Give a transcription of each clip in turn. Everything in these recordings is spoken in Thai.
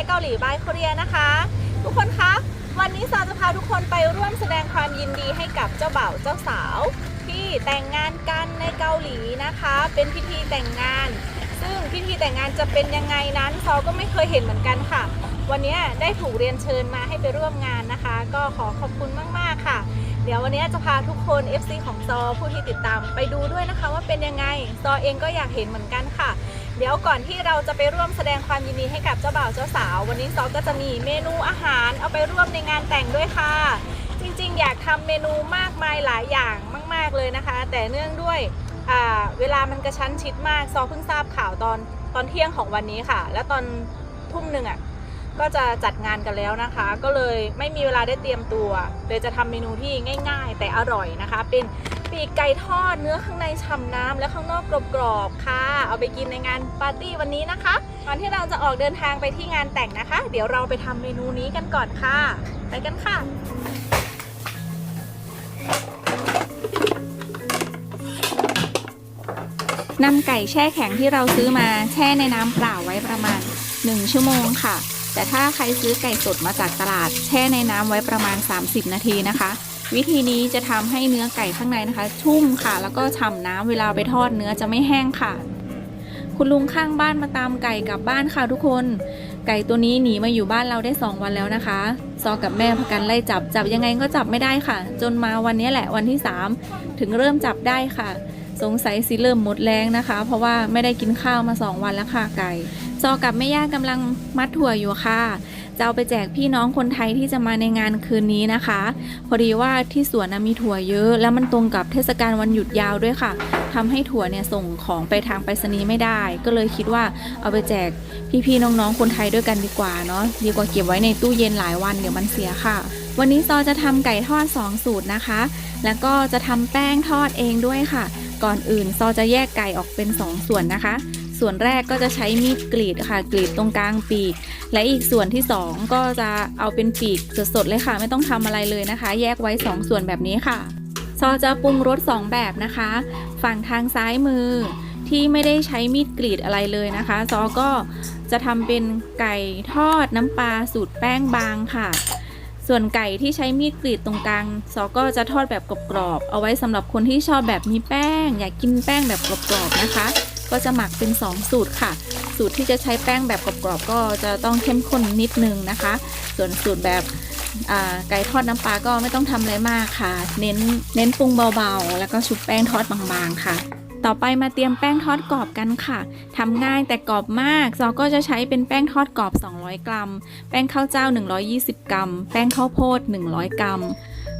บกับช่องสไปเกาหลีบายโคเรียนะคะ ทุกคนคะวันนี้ซาจะพาทุกคนไปร่วมแสดงความยินดีให้กับเจ้าบ่าวเจ้าสาว ที่แต่งงานกันในเกาหลีนะคะ เป็นพิธีแต่งงาน ซึ่งพิธีแต่งงานจะเป็นยังไงนั้นซอก็ไม่เคยเห็นเหมือนกันค่ะ วันนี้ได้ถูกเรียนเชิญมาให้ไปร่วมงานนะคะ ก็ขอขอบคุณมาก ๆ ค่ะ เดี๋ยววันนี้จะพาทุกคน FC ของซอผู้ที่ติดตามไปดูด้วยนะคะ ว่าเป็นยังไงซอเองก็อยากเห็นเหมือนกันค่ะ เดี๋ยวก่อนที่เราจะไปร่วมแสดงความยินดีให้กับเจ้าบ่าวเจ้าสาว วันนี้ซอก็จะมีเมนูอาหารเอาไปร่วมในงานแต่งด้วยค่ะ จริงๆ อยากทำเมนูมากมายหลายอย่างมาก ๆเลยนะคะ แต่เนื่องด้วยเวลามันกระชั้นชิดมากซอเพิ่งทราบข่าวตอนตอนเที่ยงของวันนี้ค่ะ แล้วตอนทุ่มหนึ่งอะก็จะจัดงานกันแล้วนะคะ ก็เลยไม่มีเวลาได้เตรียมตัวเลยจะทำเมนูที่ง่าย ๆ แต่อร่อยนะคะ เป็น ปีกไก่ทอดเนื้อข้างในฉ่ำน้ำและข้างนอกกรอบๆค่ะ เอาไปกินในงานปาร์ตี้วันนี้นะคะก่อนที่เราจะออกเดินทางไปที่งานแต่งนะคะ เดี๋ยวเราไปทำเมนูนี้กันก่อนค่ะ ไปกันค่ะนำไก่แช่แข็งที่เราซื้อมาแช่ในน้ำเปล่าไว้ประมาณ 1 ชั่วโมงค่ะ แต่ถ้าใครซื้อไก่สดมาจากตลาด แช่ในน้ำไว้ประมาณ 30 นาทีนะคะ วิธีนี้จะทำให้เนื้อไก่ข้างในนะคะ ชุ่มค่ะ แล้วก็ฉ่ำน้ำเวลาไปทอดเนื้อจะไม่แห้งค่ะ คุณลุงข้างบ้านมาตามไก่กลับบ้านค่ะทุกคน ไก่ตัวนี้หนีมาอยู่บ้านเราได้ 2 วันแล้วนะคะ ซอกับแม่พากันไล่จับจับยังไงก็จับไม่ได้ค่ะ จนมาวันนี้แหละวันที่ 3 ถึงเริ่มจับได้ค่ะ สงสัยสิเริ่มหมดแรงนะคะ เพราะว่าไม่ได้กินข้าวมา 2 วันแล้วค่ะไก่ซอกับแม่ย่ากำลังมัดถั่วอยู่ค่ะจะเอาไปแจกพี่น้องคนไทยที่จะมาในงานคืนนี้นะคะ พอดีว่าที่สวนนะมีถั่วเยอะ แล้วมันตรงกับเทศกาลวันหยุดยาวด้วยค่ะทำให้ถั่วเนี่ยส่งของไปทางไปรษณีย์ไม่ได้ ก็เลยคิดว่าเอาไปแจกพี่ๆน้องๆคนไทยด้วยกันดีกว่าเนาะดีกว่าเก็บไว้ในตู้เย็นหลายวันเดี๋ยวมันเสียค่ะ วันนี้ซอจะทำไก่ทอด 2 สูตรนะคะ แล้วก็จะทำแป้งทอดเองด้วยค่ะ ก่อนอื่นซอจะแยกไก่ออกเป็น 2 ส่วนนะคะ ส่วนแรกก็จะใช้มีดกรีดค่ะกรีดตรงกลางปีก และอีกส่วนที่ 2 ก็จะเอาเป็นปีกสดๆเลยค่ะ ไม่ต้องทำอะไรเลยนะคะ แยกไว้ 2 ส่วนแบบนี้ค่ะซอจะปรุงรส2แบบนะคะ ฝั่งทางซ้ายมือที่ไม่ได้ใช้มีดกรีดอะไรเลยนะคะ ซอก็จะทำเป็นไก่ทอดน้ำปลาสูตรแป้งบางค่ะ ส่วนไก่ที่ใช้มีดกรีดตรงกลางซอก็จะทอดแบบกรอบๆเอาไว้สำหรับคนที่ชอบแบบมีแป้ง อยากกินแป้งแบบกรอบๆนะคะ ก็จะหมักเป็น 2 สูตรค่ะ สูตรที่จะใช้แป้งแบบกรอบๆก็จะต้องเข้มข้นนิดนึงนะคะ ส่วนสูตรแบบไก่ทอดน้ำปลาก็ไม่ต้องทำอะไรมากค่ะ เน้นเน้นปรุงเบาๆ แล้วก็ชุบแป้งทอดบางๆค่ะ ต่อไปมาเตรียมแป้งทอดกรอบกันค่ะทำง่ายแต่กรอบมาก ซอก็จะใช้เป็นแป้งทอดกรอบ 200 กรัม แป้งข้าวเจ้า 120 กรัม แป้งข้าวโพด 100 กรัม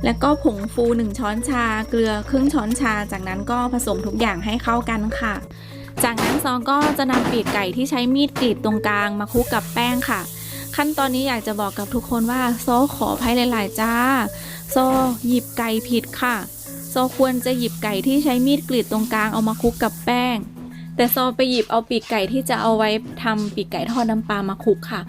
แล้วก็ผงฟู 1 ช้อนชา เกลือครึ่งช้อนชา จากนั้นก็ผสมทุกอย่างให้เข้ากันค่ะ จากนั้นซอก็จะนำปีกไก่ที่ใช้มีดกรีดตรงกลางมาคลุกกับแป้งค่ะขั้นตอนนี้อยากจะบอกกับทุกคนว่า โซขออภัยหลาย ๆ จ้า โซหยิบไก่ผิดค่ะ โซควรจะหยิบไก่ที่ใช้มีดกรีดตรงกลางเอามาคลุกกับแป้ง แต่โซไปหยิบเอาปีกไก่ที่จะเอาไว้ทำปีกไก่ทอดน้ำปลามาคลุกค่ะ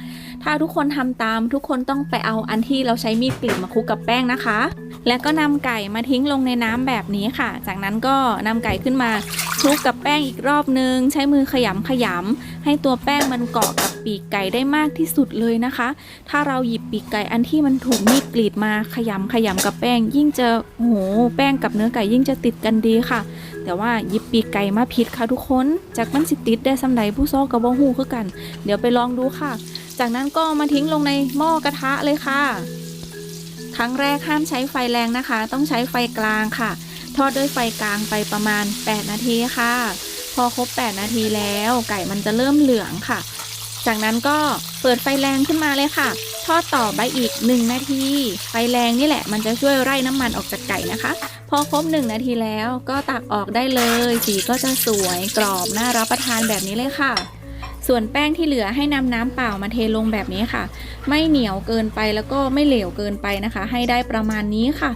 ถ้าทุกคนทำตามทุกคนต้องไปเอาอันที่เราใช้มีดกรีดมาคลุกกับแป้งนะคะ แล้วก็นำไก่มาทิ้งลงในน้ำแบบนี้ค่ะ จากนั้นก็นำไก่ขึ้นมาคลุกกับแป้งอีกรอบนึง ใช้มือขยำขยำให้ตัวแป้งมันเกาะกับปีกไก่ได้มากที่สุดเลยนะคะ ถ้าเราหยิบปีกไก่อันที่มันถูกมีดกรีดมาขยำขยำกับแป้ง ยิ่งจะโหแป้งกับเนื้อไก่ยิ่งจะติดกันดีค่ะ แต่ว่าหยิบปีกไก่มาผิดค่ะทุกคนจากมันสิติดได้สำใดผู้ซอกกับบ่ฮู้คือกัน เดี๋ยวไปลองดูค่ะ จากนั้นก็มาทิ้งลงในหม้อกระทะเลยค่ะ ครั้งแรกห้ามใช้ไฟแรงนะคะ ต้องใช้ไฟกลางค่ะ ทอดด้วยไฟกลางไปประมาณ 8 นาทีค่ะ พอครบ 8 นาทีแล้ว ไก่มันจะเริ่มเหลืองค่ะ จากนั้นก็เปิดไฟแรงขึ้นมาเลยค่ะ ทอดต่อไปอีก 1 นาที ไฟแรงนี่แหละ มันจะช่วยไล่น้ำมันออกจากไก่นะคะ พอครบ 1 นาทีแล้วก็ตักออกได้เลย สีก็จะสวยกรอบน่ารับประทานแบบนี้เลยค่ะ ส่วนแป้งที่เหลือให้นำน้ำเปล่ามาเทลงแบบนี้ค่ะ ไม่เหนียวเกินไปแล้วก็ไม่เหลวเกินไปนะคะ ให้ได้ประมาณนี้ค่ะ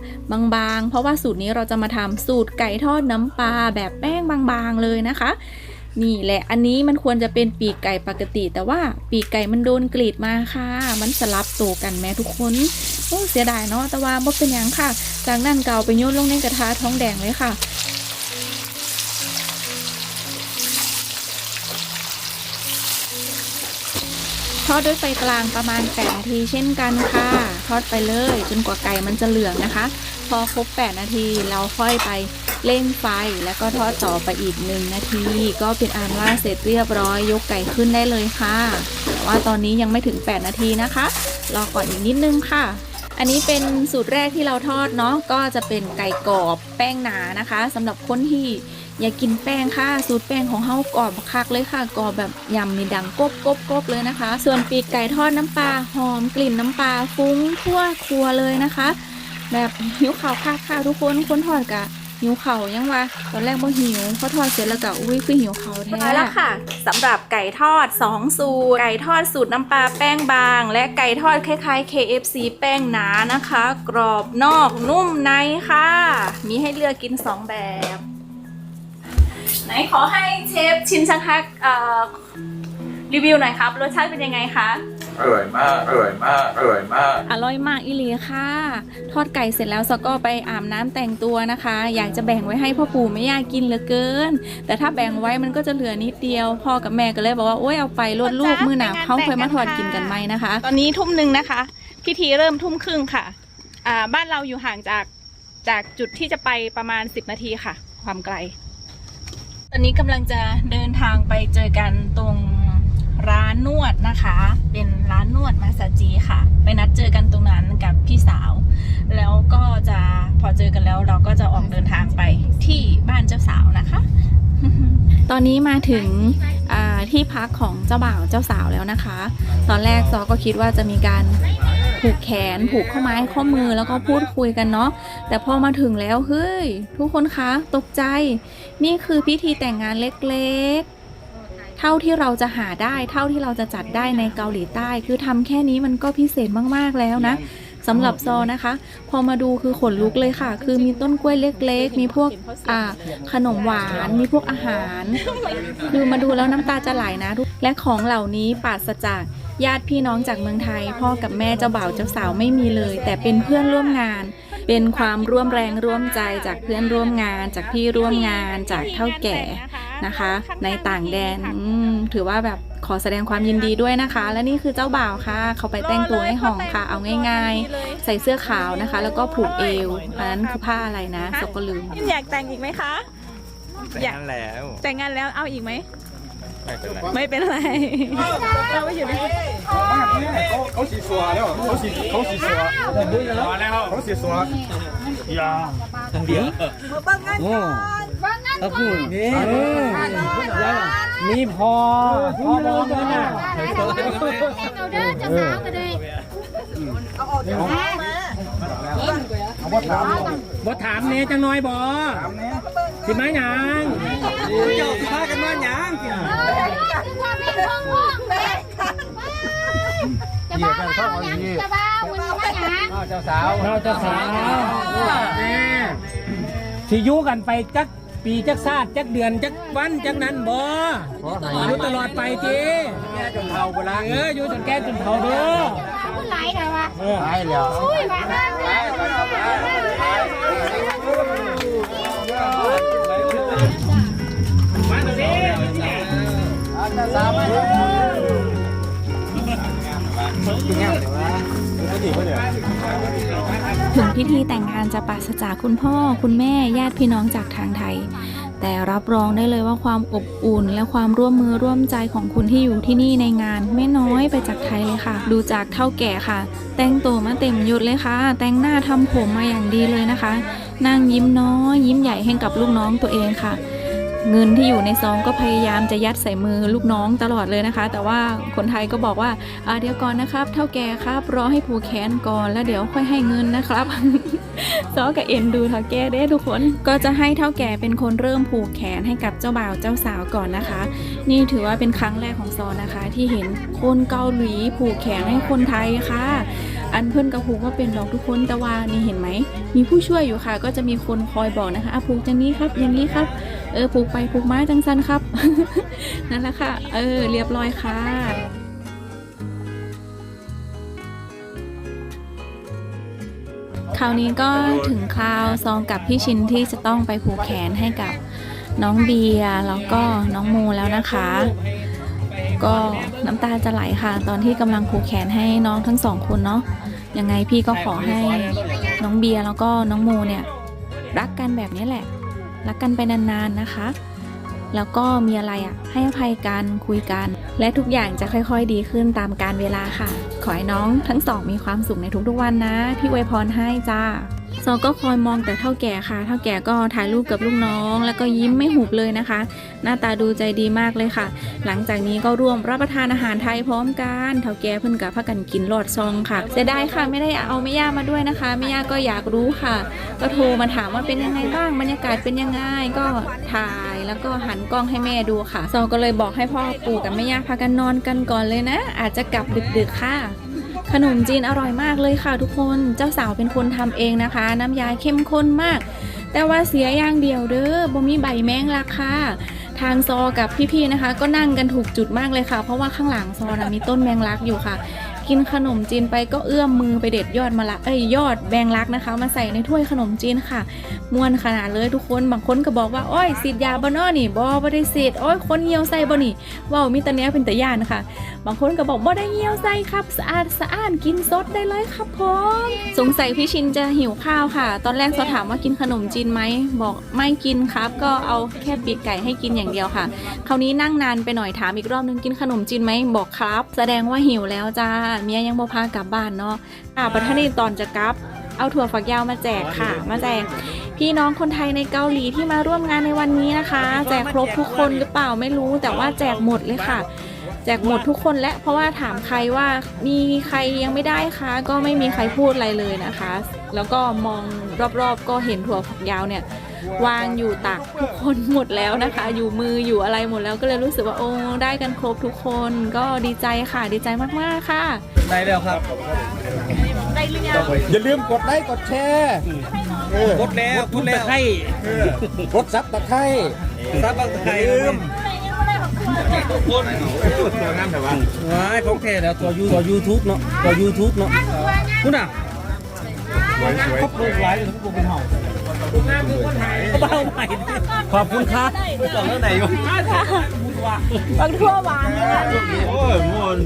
บางๆ เพราะว่าสูตรนี้เราจะมาทำสูตรไก่ทอดน้ำปลาแบบแป้งบางๆเลยนะคะนี่แหละ อันนี้มันควรจะเป็นปีกไก่ปกติ แต่ว่าปีกไก่มันโดนกรีดมาค่ะ มันสลับตัวกันแม่ทุกคนโอ้เสียดายเนาะแต่ว่าบ่เป็นยังค่ะ จากนั้นเกเอาไปโยนลงในกระทะท้องแดงเลยค่ะ อดด้วยไฟกลางประมาณ8นาทีเช่นกันค่ะ ทอดไปเลยจนกว่าไก่มันจะเหลืองนะคะ พอครบ 8 นาทีเราค่อยไปเร่งไฟแล้วก็ทอดต่อไปอีก 1 นาที ก็เป็นอันว่าเสร็จเรียบร้อยยกไก่ขึ้นได้เลยค่ะ แต่ว่าตอนนี้ยังไม่ถึง 8 นาทีนะคะ รอก่อนอีกนิดนึงค่ะอันนี้เป็นสูตรแรกที่เราทอดเนาะก็จะเป็นไก่กรอบแป้งหนานะคะสำหรับคนที่ อย่ากินแป้งค่ะ สูตรแป้งของเฮากรอบคักเลยค่ะกรอบแบบยำนี่ดังกบกบกบเลยนะคะ ส่วนปีกไก่ทอดน้ำปลาหอมกลิ่นน้ำปลาฟุ้งทั่วครัวเลยนะคะ แบบหิวข่าวคักค่ะทุกคนคนทอดกะหิวเข่าวยังวะตอนแรกบ่หิวพอทอดเสร็จแล้วก็อุ้ยคือหิวเข่าวแท้แล้วค่ะสำหรับไก่ทอด 2 สูตร ไก่ทอดสูตรน้ำปลาแป้งบาง และไก่ทอดคล้ายๆ KFC แป้งหนานะคะ กรอบนอกนุ่มในค่ะ มีให้เลือกกิน 2 แบบ ไหนขอให้เชฟชินชังฮักเอ่อรีวิวหน่อยครับ รสชาติเป็นยังไงคะ อร่อยมาก อร่อยมาก อร่อยมาก อร่อยมากอิลีค่ะ ทอดไก่เสร็จแล้วซอก็ไปอาบน้ำแต่งตัวนะคะ อยากจะแบ่งไว้ให้พ่อปู่ไม่อยากกินเหลือเกิน แต่ถ้าแบ่งไว้มันก็จะเหลือนิดเดียวพ่อกับแม่ก็เลยบอกว่าโอ๊ยเอาไปลดลูกมือหนาเขาเคยมาทอดกินกันไหมนะคะ ตอนนี้ทุ่มหนึ่งนะคะ พิธีเริ่มทุ่มครึ่งค่ะ อ่าบ้านเราอยู่ห่างจากจากจุดที่จะไปประมาณ 10 นาทีค่ะ ความไกล ตอนนี้กำลังจะเดินทางไปเจอกันตรงร้านนวดนะคะ เป็นร้านนวดมาสจีค่ะ ไปนัดเจอกันตรงนั้นกับพี่สาว แล้วก็จะพอเจอกันแล้วเราก็จะออกเดินทางไปที่บ้านเจ้าสาวนะคะ ตอนนี้มาถึงที่พักของเจ้าบ่าวเจ้าสาวแล้วนะคะ ตอนแรกซอก็คิดว่าจะมีการ ผูกแขน ผูกข้อไม้ข้อมือแล้วก็พูดคุยกันเนาะแต่พอมาถึงแล้วเฮ้ย ทุกคนคะตกใจ นี่คือพิธีแต่งงานเล็กๆ เท่าที่เราจะหาได้ เท่าที่เราจะจัดได้ในเกาหลีใต้ คือทำแค่นี้มันก็พิเศษมากๆแล้วนะสำหรับซอนะคะ พอมาดูคือขนลุกเลยค่ะ คือมีต้นกล้วยเล็กๆ มีพวกอ่าขนมหวาน มีพวกอาหาร คือมาดูแล้วน้ำตาจะไหลนะทุกและของเหล่านี้ปราศจาก ญาติพี่น้องจากเมืองไทย พ่อกับแม่เจ้าบ่าวเจ้าสาวไม่มีเลย แต่เป็นเพื่อนร่วมงาน เป็นความร่วมแรงร่วมใจจากเพื่อนร่วมงาน จากพี่ร่วมงานจากเท่าแก่นะคะ ในต่างแดนอืมถือว่าแบบขอแสดงความยินดีด้วยนะคะ และนี่คือเจ้าบ่าวค่ะ เขาไปแต่งตัวให้ห้องค่ะ เอาง่าย ๆ ใส่เสื้อขาวนะคะ แล้วก็ผูกเอวอันนั้นคือผ้าอะไรนะสกก็ลืมอยากแต่งอีกไหมคะอยากแล้ว แต่งงานแล้วเอาอีกไหม ไม่เป็นไรไม่เป็นไรเราไปอยู่ในเขาสีสัวแล้วเขาสีเขาสีสัวพอแล้วเขาสีสัวถ้าพูดนี่มีพอพอมองกันนะเอาเด้อจะสาวกันเลยเอาว่าถามบ่ถามเน่จังน้อยบ่สิมาหยังเจ้า สิพากันมาหยังเออคือว่าเป็นห้องห้องเลยจะบ้าว่าอย่างจะบ้าวันนี้มาอย่างเจ้าสาวเราเจ้าสาวแม่สิอยู่กันไปจักปีจักชาติจักเดือนจักวันจักนั้นบ่อยู่ตลอดไปจีจนเฒ่าโบราณเอออยู่จนแก่จนเฒ่าเด้อคุณไหลแต่ว่าเออตา ยแล้วอุ้ยมาห้างถึงพิธีแต่งงานจะปราศจากคุณพ่อคุณแม่ญาติพี่น้องจากทางไทย แต่รับรองได้เลยว่าความอบอุ่น และความร่วมมือร่วมใจของคุณที่อยู่ที่นี่ในงาน ไม่น้อยไปจากไทยเลยค่ะ ดูจากเท่าแก่ค่ะ แต่งตัวมาเต็มยศเลยค่ะ แต่งหน้าทำผมมาอย่างดีเลยนะคะ นั่งยิ้มน้อยยิ้มใหญ่ให้กับลูกน้องตัวเองค่ะ เงินที่อยู่ในซองก็พยายามจะยัดใส่มือลูกน้องตลอดเลยนะคะ แต่ว่าคนไทยก็บอกว่าอาเดี๋ยวก่อนนะครับเท่าแก่ครับรอให้ผูกแขนก่อนแล้วเดี๋ยวค่อยให้เงินนะครับซอกับเอ็นดูเท่าแก่เด้ทุกคนก็จะให้เท่าแก่เป็นคนเริ่มผูกแขนให้กับเจ้าบ่าวเจ้าสาวก่อนนะคะ นี่ถือว่าเป็นครั้งแรกของซอนะคะ ที่เห็นคนเกาหลีผูกแขนให้คนไทยค่ะ อันเพื่อนกระผูกว่าเป็นดอกทุกคนแต่ว่านี่เห็นไหม มีผู้ช่วยอยู่ค่ะ ก็จะมีคนคอยบอกนะคะอะผูกจังนี้ครับ อย่างนี้ครับ เออผูกไปผูกมาจังสันครับ นั่นแหละค่ะ เออ เรียบร้อยค่ะคราวนี้ก็ถึงคราวซองกับพี่ชินที่จะต้องไปผูกแขนให้กับน้องเบียร์แล้วก็น้องโมแล้วนะคะ ก็น้ำตาจะไหลค่ะ ตอนที่กำลังผูกแขนให้น้องทั้งสองคนเนาะ ยังไงพี่ก็ขอให้น้องเบียร์แล้วก็น้องโมเนี่ยรักกันแบบนี้แหละ รักกันไปนานๆนะคะ แล้วก็มีอะไรอะให้อภัยกันคุยกัน และทุกอย่างจะค่อยๆดีขึ้นตามการเวลาค่ะ ขอให้น้องทั้งสองมีความสุขในทุกๆวันนะ พี่อวยพรให้จ้า ซอก็คอยมองแต่เท่าแก่ค่ะ เท่าแก่ก็ถ่ายรูปกับลูกน้อง แล้วก็ยิ้มไม่หุบเลยนะคะ หน้าตาดูใจดีมากเลยค่ะ หลังจากนี้ก็ร่วมรับประทานอาหารไทยพร้อมกัน เท่าแก่เพิ่นกับพักกันกินหลอดซองค่ะเสียดายค่ะไม่ได้เอาแม่ย่ามาด้วยนะคะแม่ย่าก็อยากรู้ค่ะ ก็โทรมาถามว่าเป็นยังไงบ้างบรรยากาศเป็นยังไงก็ถ่ายแล้วก็หันกล้องให้แม่ดูค่ะซอก็เลยบอกให้พ่อปู่กับแม่ย่าพากันนอนกันก่อนเลยนะ อาจจะกลับดึกๆค่ะ ขนมจีนอร่อยมากเลยค่ะทุกคน เจ้าสาวเป็นคนทำเองนะคะ น้ำยาเข้มข้นมาก แต่ว่าเสียอย่างเดียวเด้อบ่มีใบแมงลักค่ะทางซอกับพี่ๆนะคะ ก็นั่งกันถูกจุดมากเลยค่ะ เพราะว่าข้างหลังซอนะมีต้นแมงลักอยู่ค่ะ กินขนมจีนไปก็เอื้อมมือไปเด็ดยอดมะละเอ้ยยอดแมงลักนะคะ มาใส่ในถ้วยขนมจีนค่ะม่วนขนาดเลยทุกคนบางคนก็บอกว่าโอ้ยสีดยาบ่นอนี่บ่บ่ได้สีดโอ้ยคนเหี่ยวใส่บ่นี่ว้าวมีตะเนี้ยเป็นตะยานนะคะบางคนก็บอกบ่ได้เหี่ยวใส่ครับสะอาดสะอ้านกินสดได้เลยครับผมสงสัยพี่ชินจะหิวข้าวค่ะ ตอนแรกซอถามว่ากินขนมจีนไหมบอกไม่กินครับ ก็เอาแค่ปีกไก่ให้กินอย่างเดียวค่ะ คราวนี้นั่งนานไปหน่อยถามอีกรอบนึงกินขนมจีนไหมบอกครับ แสดงว่าหิวแล้วจ้าเมียยังบ่พากลับบ้านเนาะอ่าประธานีตอนจะกลับ เอาถั่วฝักยาวมาแจกค่ะ มาแจกพี่น้องคนไทยในเกาหลีที่มาร่วมงานในวันนี้นะคะ แจกครบทุกคนหรือเปล่าไม่รู้ แต่ว่าแจกหมดเลยค่ะ แจกหมดทุกคนและเพราะว่าถามใครว่ามีใครยังไม่ได้คะ ก็ไม่มีใครพูดอะไรเลยนะคะ แล้วก็มองรอบๆก็เห็นถั่วฝักยาวเนี่ย วางอยู่ตักทุกคนหมดแล้วนะคะ อยู่มืออยู่อะไรหมดแล้วก็เลยรู้สึกว่าโอ้ได้กันครบทุกคนก็ดีใจค่ะดีใจมากๆค่ะได้แล้วครับอย่าลืมกดไลค์กดแชร์เออกดแล้วกดแล้วให้กดซับตะไคร้ซับบางไทยลืมว้ายของแท้แล้วตัวยูตัวยูทูบเนาะตัวยูทูบเนาะคุณอะครบลูกไลฟ์ทุกคนเป็นเห่า เบาใหม่ขอบคุณครับสองเรื่องไหนอยู่บางทั่วหวานเลยนะโอ้ยมวน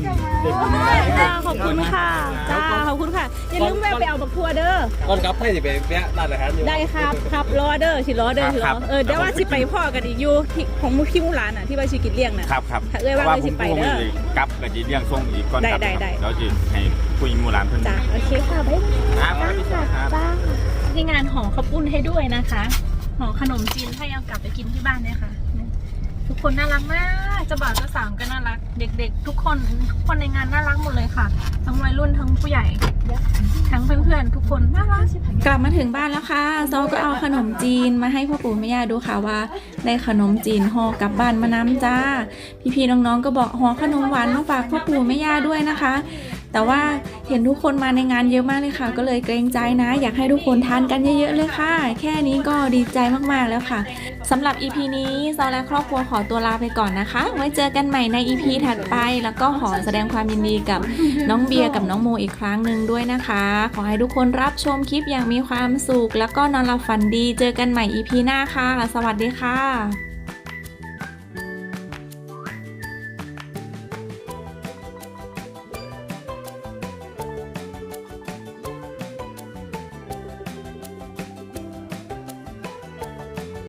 จ้าขอบคุณค่ะจ้าขอบคุณค่ะ อย่าลืมแวะไปเอาบักทั่วเด้อก่อนกลับให้สิไปแวะร้านอาหารอยู่ได้ครับครับรอเด้อสิรอเด้อสิรอเออเดี๋ยวว่าสิไปพ่อกันอีกอยู่ที่ของมุพี่มุหลานอะที่ว่าสิกินเลี้ยงน่ะครับครับเอ้ยว่าเลยสิไปเด้อกลับกับจีเลี้ยงส่งอีกก่อนได้กลับได้ได้เราจะให้ผู้หญิงมูหลานเพิ่นจ้าโอเคค่ะบ๊ายบายจ้าจ้า ที่งานห่อข้าวปุ้นให้ด้วยนะคะห่อขนมจีนให้เอากลับไปกินที่บ้านเนี่ยค่ะ ทุกคนน่ารักมากจะบ่าวจะสาวก็น่ารัก เด็ก ๆ ทุกคนทุกคนในงานน่ารักหมดเลยค่ะ ทั้งวัยรุ่นทั้งผู้ใหญ่ ทั้งเพื่อนๆทุกคนน่ารักกลับมาถึงบ้านแล้วค่ะซอก็เอาขนมจีนมาให้พ่อปู่แม่ย่าดูค่ะว่า ได้ขนมจีนห่อกลับบ้านมาน้ำจ้า พี่ๆน้องๆก็บอกห่อขนมหวานมาฝากพ่อปู่แม่ย่าด้วยนะคะ แต่ว่าเห็นทุกคนมาในงานเยอะมากเลยค่ะ ก็เลยเกรงใจนะ อยากให้ทุกคนทานกันเยอะๆเลยค่ะ แค่นี้ก็ดีใจมากๆแล้วค่ะสำหรับ EP นี้ซอและครอบครัวขอตัวลาไปก่อนนะคะ ไว้เจอกันใหม่ใน EP ถัดไป แล้วก็ขอแสดงความยินดีกับน้องเบียร์กับน้องโมอีกครั้งหนึ่งด้วยนะคะ ขอให้ทุกคนรับชมคลิปอย่างมีความสุข แล้วก็นอนหลับฝันดี เจอกันใหม่ EP หน้าค่ะ สวัสดีค่ะ